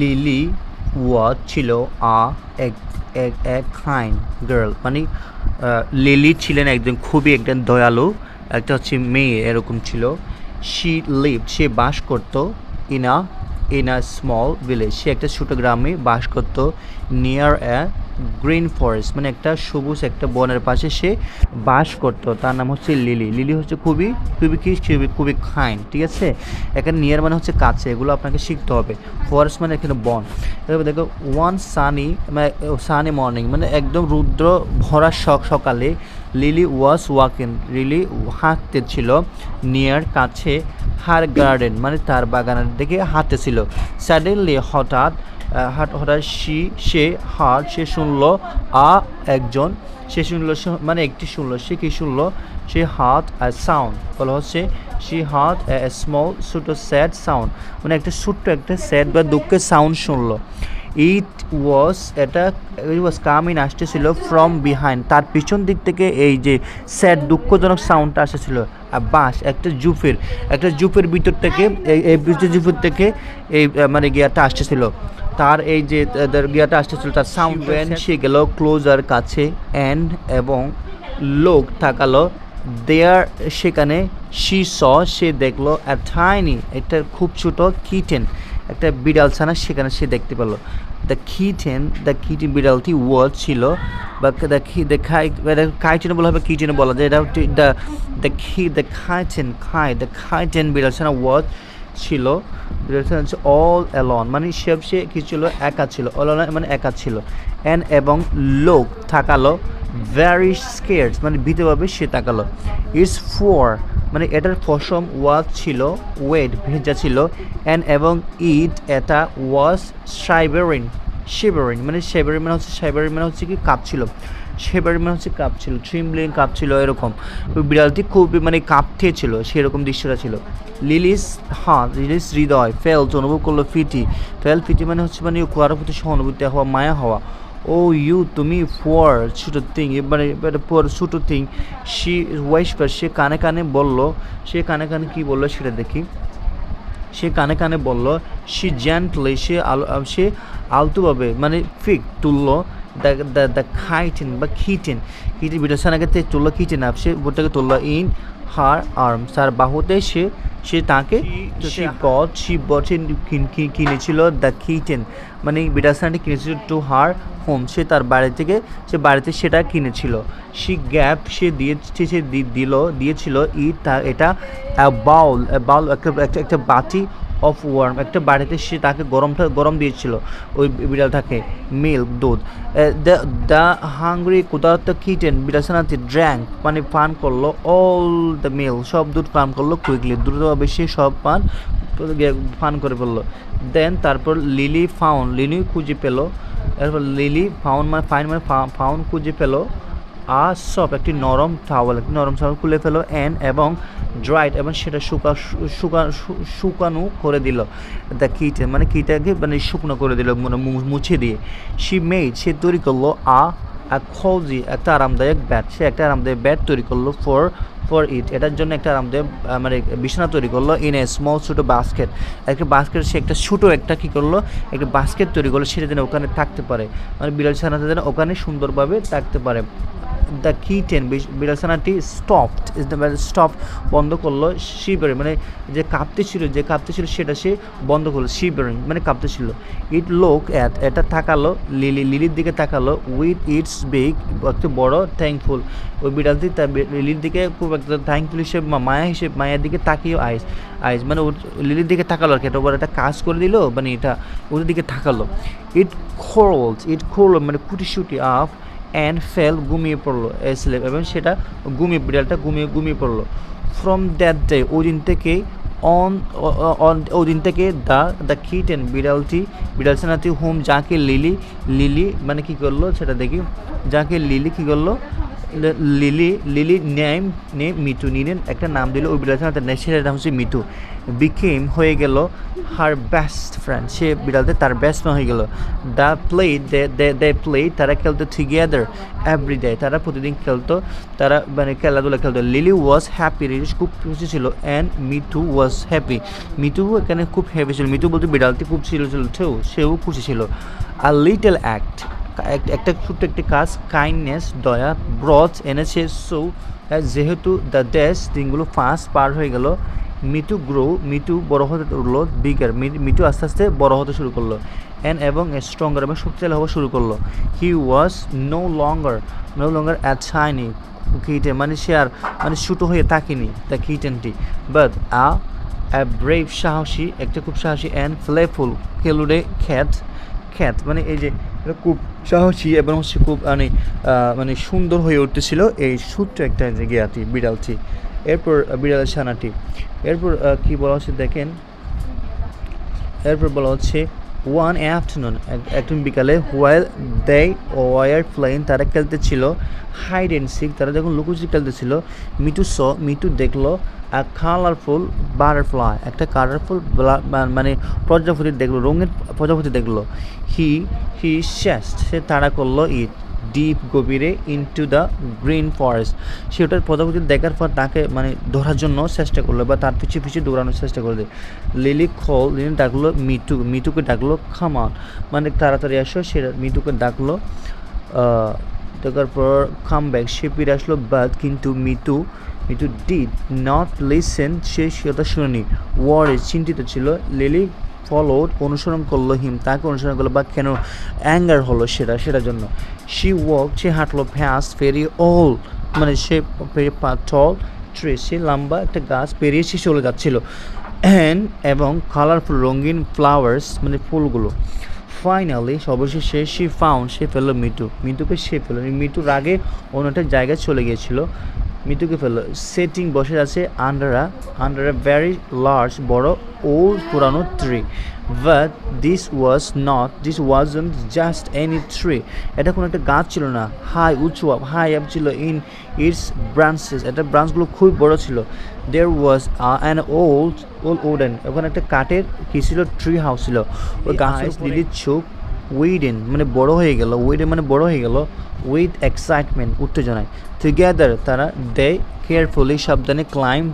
Lily ওয়াজ ছিল আ এক এক কাইন্ড গার্ল মানে লিলি ছিলেন একজন খুবই একজন দয়ালু, একটা হচ্ছে মেয়ে, এরকম ছিল। শি লিভ সে বাস করতো in a in a small village সে একটা ছোটো গ্রামে বাস করতো নিয়ার এ গ্রিন ফরেস্ট মানে একটা সবুজ, একটা বনের পাশে সে বাস করতো। তার নাম হচ্ছে লিলি। লিলি হচ্ছে খুবই খুবই কি, খুবই খাইন ঠিক আছে? এখানে নিয়ার মানে হচ্ছে কাছে, এগুলো আপনাকে শিখতে হবে। ফরেস্ট মানে এখানে বন। দেখো ওয়ান সানি মানে সানি মর্নিং মানে একদম রুদ্র ভরা সক সকালে লিলি ওয়াজ ওয়াকিং লিলি হাঁটতে ছিল নিয়ার কাছে হার গার্ডেন মানে তার বাগানের দিকে হাঁটতেছিল। স্যাডেনলি হঠাৎ আহ, হঠাৎ সি সে হার সে শুনল আ একজন সে শুনলো মানে একটি শুনলো সে কি শুনলো? সে হাত সাউন্ড বলা হচ্ছে সে হাত স্মল ছোট স্যাড সাউন্ড মানে একটা ছোট্ট একটা স্যাড বা দুঃখের সাউন্ড শুনলো। ইট ওয়াজ এটা ইট ওয়াজ কামিং আসতেছিল ফ্রম বিহাইন্ড তার পিছন দিক থেকে এই যে স্যাড দুঃখজনক সাউন্ডটা আসতেছিল আর বাঁশ একটা জুফের একটা জুফের ভিতর থেকে এই জুফের থেকে এই মানে গিয়াটা আসতেছিল। তার এই যে গিয়াটা আসতেছিল তার সাউন্ড সে গেল ক্লোজার কাছে অ্যান্ড এবং লোক তাকালো দেয়ার সেখানে শি স সে দেখল টাইনি একটা খুব ছোট কিটেন একটা বিড়াল ছানা সেখানে সে দেখতে পেল। দ্য কিটেন দ্য কিটেন বিড়ালটি ওয়াজ ছিল বা দ্য দ্য খাই কাইটেন বলা হবে কিটেন বলা যায় এটা দ্য দ্য খি দ্য খাইটেন খাই দ্য খাইটেন বিড়াল ছানা ওয়াজ ছিল অল অ্যালন মানে সে সে কি ছিল? একা ছিল অল মানে একা ছিল। অ্যান্ড এবং লোক থাকালো ভ্যারি স্কেয়ার্স মানে ভীতভাবে সে তাকালো। ইটস ফোর মানে এটার পশম ওয়াজ ছিল ওয়েট ভেজা ছিল। অ্যান্ড এবং ইট এটা ওয়াজ সাইবেরিন শিবেরিন মানে সাইবেরিন মানে হচ্ছে সাইবেরিন মানে হচ্ছে কি? কাঁপছিল। শেবেরিন মানে হচ্ছে কাঁপছিল ট্রিমলিং কাঁপছিল, এরকম। ওই বিড়ালটি খুব মানে কাঁপতে ছিল, সেরকম দৃশ্যটা ছিল। লিলিস হাত লিলিস হৃদয় ফেলস অনুভব করল ফিটি। ফেল ফিটি মানে হচ্ছে মানে কারোর প্রতি সহানুভূতি হওয়া, মায়া হওয়া। ও ইউ তুমি ফোয়ার ছোটো থিং এবারে পর ছোটো থিং সি ওয়াইসপার সে কানে কানে বলল, সে কানে কানে কি বলল সেটা দেখি। সে কানে কানে বলল সে জেন্টলি সে আলো, সে আলতুভাবে মানে ফিক তুললো দ্য দ্য দ্য খাইটেন বা খিটেন কিটেন বিটাসানাকে তে তুললো কিটেন আপ সে বোটাকে তুললো ইন হার আর্ম তার বাহুতে সে সে তাকে সে বট সে কিনেছিল দ্য কিটেন মানে বিটাসানাটি কিনেছিল টু হার হোম সে তার বাড়ি থেকে সে বাড়িতে সেটা কিনেছিল। সে গ্যাপ সে দিয়েছে সে দিল দিয়েছিল ই তা এটা বাউল বাউল একটা একটা বাটি অফ ওয়ার্ম একটা বাড়িতে সে তাকে গরমটা, গরম দিয়েছিল, ওই বিড়াল বিড়ালটাকে মিল্ক দুধ। দ্য হাঙ্গরি কুদারত কিটেন বিড়াল বিড়ালসানাতে ড্র্যাঙ্ক মানে পান করল অল দ্য মিল সব দুধ পান করল কুইকলি দ্রুতভাবে সে সব পান পান করে ফেলল। দেন তারপর লিলি ফাউন লিলি খুঁজে পেল, এরপর লিলি ফাউন মানে ফাইন মানে ফাউন খুঁজে পেল আর সব একটি নরম টাওয়াল একটি নরম টাওয়াল খুলে ফেলো, অ্যান এবং ড্রাইড এবং সেটা শুকা শুকা শুকানো করে দিল। দ্য কিট মানে কিটাকে মানে শুকনো করে দিল মানে মুছে দিয়ে। সি মেড সে তৈরি করল আ খোঁজি একটা আরামদায়ক ব্যাট সে একটা আরামদায়ক ব্যাট তৈরি করল ফর ফর ইট এটার জন্য একটা আরামদায়ক মানে বিছানা তৈরি করল ইন এ স্মল ছোটো বাস্কেট একটা বাস্কেট সে একটা ছোটো একটা কী করল, একটা বাস্কেট তৈরি করল, সেটা যেন ওখানে থাকতে পারে। মানে বিড়াল ছানাটা যেন ওখানে সুন্দরভাবে থাকতে পারে। দ্য কিটেন বিড়ালছানাটি স্টপড স্টপ বন্ধ করল শিবেরিং মানে যে কাঁপতে ছিল, যে কাঁপতে ছিল সেটা সে বন্ধ করল শিবেরিং মানে কাঁপতে ছিল। ইট লোক অ্যাট এটা তাকালো লিলি লিলির দিকে তাকালো উইথ ইটস বিগ একটু বড় থ্যাঙ্কফুল ওই বিড়ালটি লিলির দিকে খুব একটা থ্যাঙ্কফুল হিসেবে মায়া হিসেবে, মায়ের দিকে তাকিয়ে আইস আইস মানে লিলির দিকে তাকালো আর কি, এটা একটা কাজ করে দিল মানে এটা ওদের দিকে তাকালো। ইট খোলস ইট খোল মানে কুটি শুটি আফ অ্যান্ড ফেল ঘুমিয়ে পড়ল স্লেপ এবং সেটা ঘুমিয়ে বিড়ালটা ঘুমিয়ে ঘুমিয়ে পড়ল। ফ্রম দ্যাট ডে ওই দিন থেকে অন অন ওই দিন থেকে দ্য দ্য কিটেন বিড়ালটি, বিড়াল সেনাটি হোম, যাকে লিলি লিলি মানে কী করল, সেটা দেখি, যাকে লিলি কী করল লিলি লিলি নেম নে মিতু নিলেন একটা নাম দিল, ওই বিড়ালটা তার ন্যাশনাল নাম হচ্ছে মিতু বিকেম হয়ে গেল হার বেস্ট ফ্রেন্ড সে বিড়ালতে তার বেস্ট হয়ে গেল। The play they they play তারা খেলতো টুগেদার এভরি ডে তারা প্রতিদিন খেলতো, তারা মানে খেলাধুলা খেলতো। লিলি ওয়াজ হ্যাপি লিলি খুব খুশি ছিল and Mitu was happy Mitu এখানে খুব হ্যাপি ছিল। মিটু বলতে বিড়ালটি খুব ছিল ছিল, সেও সেও খুশি ছিল। আর লিটল অ্যাক্ট একটা ছোট্ট একটি কাজ কাইন্ডনেস দয়া ব্রথ এনেছে সো যেহেতু দ্য ডেস দিনগুলো ফাস্ট পার হয়ে গেল মিটু গ্রো মিটু বড় হতে উঠল বিগার মিটু আস্তে আস্তে বড় হতে শুরু করল অ্যান্ড এবং স্ট্রঙ্গার এবং শক্তিশালী হওয়া শুরু করল। He was no longer no longer at shiny kitten মানে সে আর মানে ছোটো হয়ে থাকেনি দ্য কিটেনটি বাট আ ব্রেভ সাহসী, একটা খুব সাহসী অ্যান্ড ফ্লেফুল খেলুড়ে খ্যাত খ্যাত মানে এই যে খুব সাহসী এবং হচ্ছে খুব মানে মানে সুন্দর হয়ে উঠতেছিল এই সূত্র একটা যে গিয়াটি বিড়ালটি। এরপর বিড়ালের ছানাটি। এরপর কি বলা হচ্ছে দেখেন? এরপর বলা হচ্ছে ওয়ান আফটারনুন একদিন বিকালে হোয়াইল দে ওয়ার প্লেন তারা খেলতেছিল হাইড অ্যান্ড সিক তারা যখন লুকোচুরি খেলতেছিল মিটু স মিটু দেখল কালারফুল বাটারফ্লাই একটা কালারফুল মানে প্রজাপতি দেখল, রঙের প্রজাপতি দেখল। হি হি শেষ সে তারা করল ইট। ডিপ গভীরে ইনটু দ্য গ্রিন ফরেস্ট সে ওটার প্রজাপতি দেখার পর তাকে মানে ধরার জন্য চেষ্টা করল বা তার পিছিয়ে পিছিয়ে দৌড়ানোর চেষ্টা করল। লিলি খোল, লিলি ডাকলো মিটু মিটুকে ডাকলো খামান মানে তাড়াতাড়ি আসো, সে মিটুকে ডাকলো ডাকার পর কাম ব্যাক সে ফিরে আসলো বাট কিন্তু Mitu Mitu did not listen সে সেটা শুনেনি। ওয়ারে চিন্তিত ছিল। লিলি ফলোড অনুসরণ করল হিম, তাকে অনুসরণ করল, বা কেন অ্যাঙ্গার হলো সেটা, সেটার জন্য। সি ওয়াক সে হাঁটলো ফ্যাস্ট ফেরি অল মানে সে টল ট্রি সে লম্বা একটা গাছ পেরিয়ে সে চলে যাচ্ছিল। অ্যান্ড এবং কালারফুল রঙিন ফ্লাওয়ার্স মানে ফুলগুলো। ফাইনালি সর্বশেষে সে ফাউন্ড সে ফেলল মিটু মিটুকে সে ফেলল মিটুর আগে অন্য একটা জায়গায় চলে গিয়েছিল। মিটুকে ফেলল। সেটিং বসে আছে under. A under a very large বড় ওল্ড পুরানো tree but this was not this wasn't just any tree এটা কোনো একটা গাছ ছিল না। হাই উঁচু আপ হাই আপ ছিল ইন ইটস ব্রাঞ্চেস এটা ব্রাঞ্চগুলো খুব বড় ছিল। There was an old old wooden ওখানে একটা কাঠের কি ছিল? ট্রি হাউস ছিল। ওই গাছের লিলির চোখ উইডেন মানে বড় হয়ে গেল। উইডেন মানে বড় হয়ে গেল। উইথ এক্সাইটমেন্ট উত্তেজনায়। টুগেদার তারা দে কেয়ারফুলি সাবধানে ক্লাইম্ব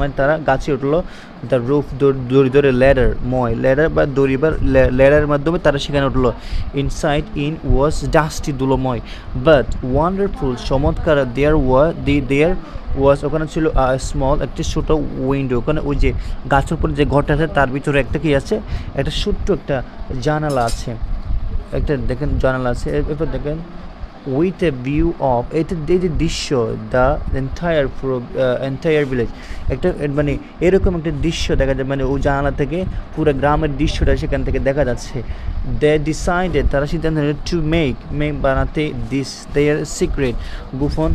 মানে তারা গাছে উঠল। দ্য রুফ দড়ি ধরে ল্যাডার ময় ল্যাডার বা দড়ি বা ল্যাডারের মাধ্যমে তারা সেখানে উঠল। ইনসাইড ইন ওয়াজ ডাস্টি দুলোময় বাট ওয়ান্ডারফুল চমৎকার। দেয়ার ওয়া দি দেয়ার ওয়াজ ওখানে ছিল স্মল একটি ছোটো উইন্ডো ওখানে ওই যে গাছের উপরে যে ঘরটা আছে, তার ভিতরে একটা কি আছে? একটা ছোট্ট একটা জানালা আছে। একটা দেখেন, জানালা আছে। এরপর দেখেন উইথ এ ভিউ অফ এটা এই যে দৃশ্য দ্য এন্টায়ার পুরো এন্টায়ার ভিলেজ একটা মানে এরকম একটা দৃশ্য দেখা যায় মানে ওই জানালা থেকে পুরো গ্রামের দৃশ্যটা সেখান থেকে দেখা যাচ্ছে। দে ডিসাইডেড তারা সিদ্ধান্ত নিল টু মেক মেক বানাতে দিস দেয়ার সিক্রেট গুফন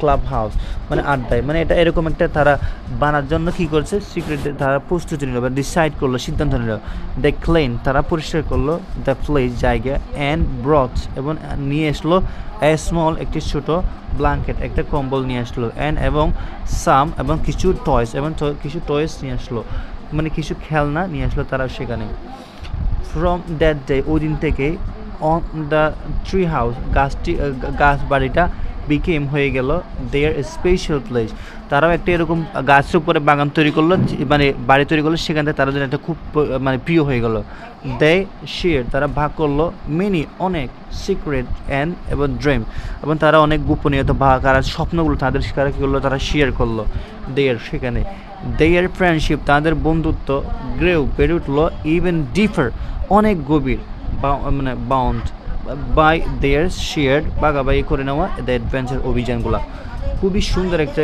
ক্লাব হাউস মানে আড্ডায়। মানে এটা এরকম একটা তারা বানার জন্য কি করছে সিক্রেট তারা প্রস্তুতি নিল বা ডিসাইড করল, সিদ্ধান্ত নিল। দে ক্লেন তারা পরিষ্কার করল দ্য প্লেস জায়গা অ্যান্ড ব্রথ এবং নিয়ে আসলো স্মল একটি ছোট ব্লাঙ্কেট একটা কম্বল নিয়ে আসলো। অ্যান্ড এবং সাম এবং কিছু টয়স এবং কিছু টয়েস নিয়ে আসলো। মানে কিছু খেলনা নিয়ে আসলো তারা সেখানে। ফ্রম দ্যাট ডে ওই দিন থেকে অন দ্য ট্রি হাউস গাছটি গাছ বাড়িটা বিকেম হয়ে গেল দেয়ার স্পেশাল প্লেস তারাও একটা এরকম গাছের উপরে বাগান তৈরি করল মানে বাড়ি তৈরি করল, সেখান থেকে তারা যেন একটা খুব মানে প্রিয় হয়ে গেল। দে শেয়ার তারা ভাগ করল মেনি অনেক সিক্রেট অ্যান্ড এবং ড্রিম এবং তারা অনেক গোপনীয়তা, ভাগ আর স্বপ্নগুলো তাদের তারা কী করল, তারা শেয়ার করল দেয়ার সেখানে। দেয়ার ফ্রেন্ডশিপ তাদের বন্ধুত্ব গ্রেউ বেড়ে উঠল ইভেন ডিফার অনেক গভীর মানে বাউন্ড বাই দেয়ার শেয়ার বাগাবাগি করে নেওয়া দ্য অ্যাডভেঞ্চার অভিযানগুলো। খুবই সুন্দর একটা